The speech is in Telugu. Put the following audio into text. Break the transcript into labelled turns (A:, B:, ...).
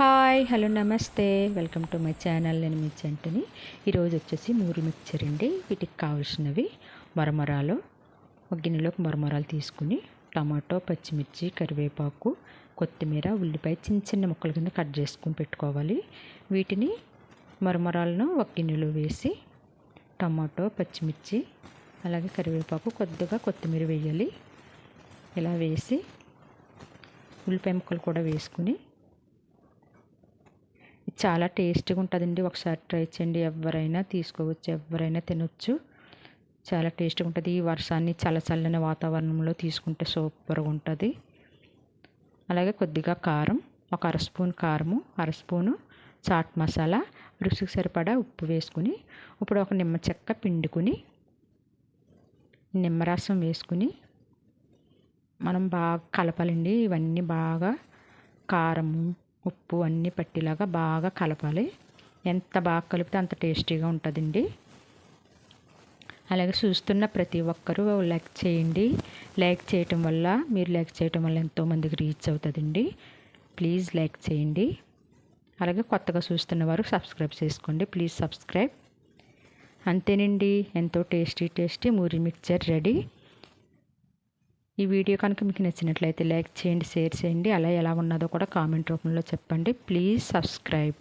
A: హాయ్ హలో నమస్తే. Welcome to my channel. నేను మీ చెంటని. ఈరోజు వచ్చేసి మూరి మిక్చర్ అండి. వీటికి కావాల్సినవి మరమరాలు. ఒక గిన్నెలోకి మరమరాలు తీసుకుని టమాటో పచ్చిమిర్చి కరివేపాకు కొత్తిమీర ఉల్లిపాయ చిన్న చిన్న ముక్కల కింద కట్ చేసుకుని పెట్టుకోవాలి. వీటిని మరమరాలను ఒక గిన్నెలో వేసి టమాటో పచ్చిమిర్చి అలాగే కరివేపాకు కొద్దిగా కొత్తిమీర వేయాలి. ఇలా వేసి ఉల్లిపాయ ముక్కలు కూడా వేసుకుని చాలా టేస్టీగా ఉంటుందండి ఒకసారి ట్రై చేయండి. ఎవరైనా తీసుకోవచ్చు. ఎవరైనా తినొచ్చు. చాలా టేస్టీగా ఉంటుంది ఈ వర్షాన్ని చల్ల చల్లని వాతావరణంలో తీసుకుంటే సూపర్గా ఉంటుంది అలాగే కొద్దిగా కారం. ఒక అర స్పూన్ కారము అర స్పూను చాట్ మసాలా రుచికి సరిపడా ఉప్పు వేసుకుని ఇప్పుడు ఒక నిమ్మ చెక్క పిండుకుని నిమ్మరసం వేసుకుని మనం బాగా కలపాలండి. ఇవన్నీ బాగా కారము ఉప్పు అన్నీ పట్టేలాగా బాగా కలపాలి. ఎంత బాగా కలిపితే అంత టేస్టీగా ఉంటుందండి. అలాగే చూస్తున్న ప్రతి ఒక్కరూ లైక్ చేయండి. లైక్ చేయటం వల్ల మీరు లైక్ చేయటం వల్ల ఎంతోమందికి రీచ్ అవుతుందండి. ప్లీజ్ లైక్ చేయండి. అలాగే కొత్తగా చూస్తున్న వారు సబ్స్క్రైబ్ చేసుకోండి. Please subscribe. అంతేనండి. ఎంతో టేస్టీ టేస్టీ మూరి మిక్చర్ రెడీ. ఈ వీడియో కనుక మీకు నచ్చినట్లయితే లైక్ చేయండి షేర్ చేయండి. అలా ఎలా ఉన్నదో కూడా కామెంట్ రూపంలో చెప్పండి. Please subscribe.